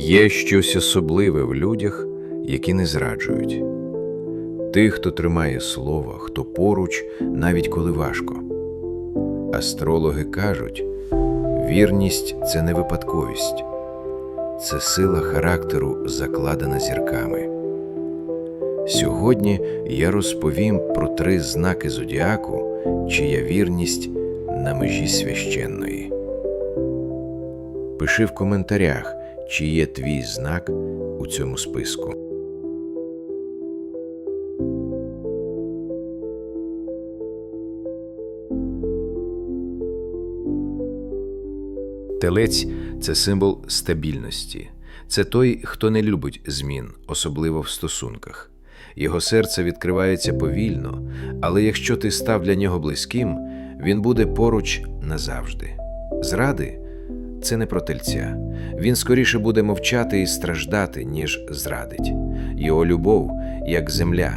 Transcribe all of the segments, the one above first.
Є щось особливе в людях, які не зраджують. Тих, хто тримає слово, хто поруч, навіть коли важко. Астрологи кажуть, вірність це не випадковість, це сила характеру, закладена зірками. Сьогодні я розповім про три знаки зодіаку, чия вірність на межі священної. Пиши в коментарях, чи є твій знак у цьому списку. Телець це символ стабільності. Це той, хто не любить змін, особливо в стосунках. Його серце відкривається повільно, але якщо ти став для нього близьким, він буде поруч назавжди. Зради це не про тельця. Він скоріше буде мовчати і страждати, ніж зрадить. Його любов, як земля,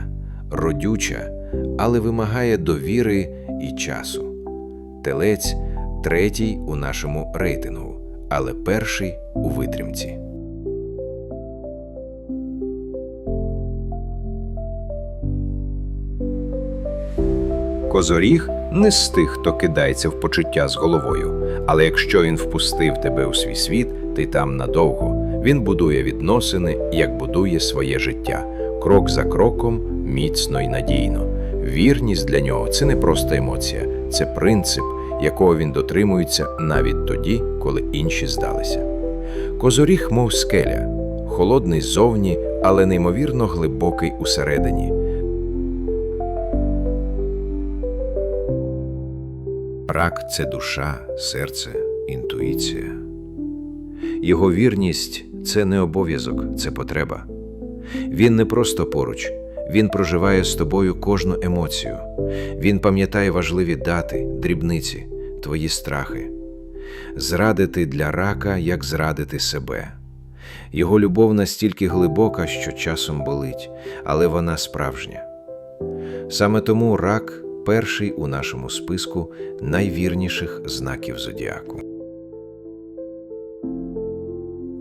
родюча, але вимагає довіри і часу. Телець третій у нашому рейтингу, але перший у витримці. Козоріг не з тих, хто кидається в почуття з головою. Але якщо він впустив тебе у свій світ, ти там надовго. Він будує відносини, як будує своє життя, крок за кроком, міцно і надійно. Вірність для нього це не просто емоція, це принцип, якого він дотримується навіть тоді, коли інші здалися. Козоріг, мов скеля, холодний ззовні, але неймовірно глибокий усередині. Рак це душа, серце, інтуїція. Його вірність це не обов'язок, це потреба. Він не просто поруч, він проживає з тобою кожну емоцію. Він пам'ятає важливі дати, дрібниці, твої страхи. Зрадити для рака, як зрадити себе. Його любов настільки глибока, що часом болить, але вона справжня. Саме тому рак перший у нашому списку найвірніших знаків зодіаку.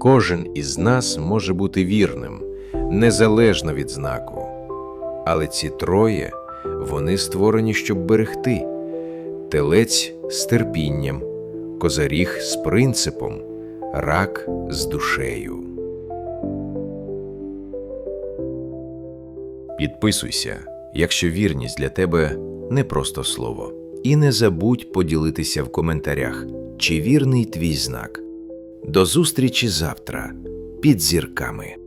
Кожен із нас може бути вірним, незалежно від знаку. Але ці троє вони створені, щоб берегти телець з терпінням, козаріг з принципом, рак з душею. Підписуйся, якщо вірність для тебе не просто слово. І не забудь поділитися в коментарях, чи вірний твій знак. До зустрічі завтра під зірками.